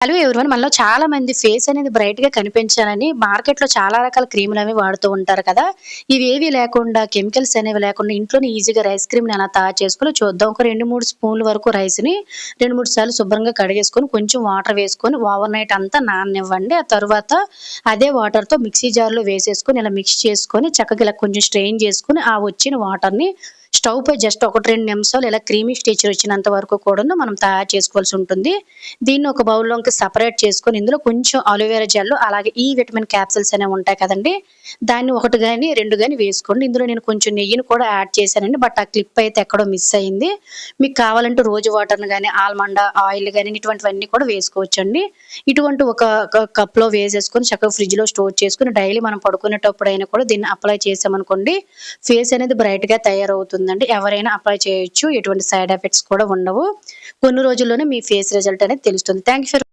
Hello everyone మనలో చాలా మంది ఫేస్ అనేది బ్రైట్గా కనిపించాలని మార్కెట్లో చాలా రకాల క్రీములు అవి వాడుతూ ఉంటారు కదా. ఇవి ఏవి లేకుండా కెమికల్స్ అనేవి లేకుండా ఇంట్లోనే ఈజీగా రైస్ క్రీమ్ ఎలా తయారు చేసుకుని చూద్దాం. ఒక రెండు మూడు స్పూన్ల వరకు రైస్ని రెండు మూడు సార్లు శుభ్రంగా కడిగేసుకొని కొంచెం వాటర్ వేసుకొని ఓవర్ నైట్ అంతా నాననివ్వండి. ఆ తర్వాత అదే వాటర్తో మిక్సీ జార్లో వేసేసుకొని ఇలా మిక్స్ చేసుకొని చక్కగా ఇలా కొంచెం స్ట్రెయిన్ చేసుకొని ఆ వచ్చిన వాటర్ని స్టవ్ పై జస్ట్ ఒకటి రెండు నిమిషాలు ఇలా క్రీమీ స్టేచర్ వచ్చినంత వరకు కూడా మనం తయారు చేసుకోవాల్సి ఉంటుంది. దీన్ని ఒక బౌల్లోకి సపరేట్ చేసుకొని ఇందులో కొంచెం అలోవేరా జెల్ అలాగే ఈ విటమిన్ క్యాప్సిల్స్ అనేవి ఉంటాయి కదండి. దాన్ని ఒకటి కానీ రెండు కానీ వేసుకోండి. ఇందులో నేను కొంచెం నెయ్యిని కూడా యాడ్ చేశానండి బట్ ఆ క్లిప్ అయితే ఎక్కడో మిస్ అయింది. మీకు కావాలంటే రోజు వాటర్ని కానీ ఆల్మండ ఆయిల్ కానీ ఇటువంటివన్నీ కూడా వేసుకోవచ్చండి. ఇటువంటి ఒక కప్లో వేసేసుకొని చక్కగా ఫ్రిడ్జ్లో స్టోర్ చేసుకుని డైలీ మనం పడుకునేటప్పుడు అయినా కూడా దీన్ని అప్లై చేసామనుకోండి ఫేస్ అనేది బ్రైట్గా తయారవుతుంది. తయారవుతుందండి ఎవరైనా అప్లై చేయొచ్చు. ఎటువంటి సైడ్ ఎఫెక్ట్స్ కూడా ఉండవు. కొన్ని రోజుల్లోనే మీ ఫేస్ రిజల్ట్ అనేది తెలుస్తుంది. Thank for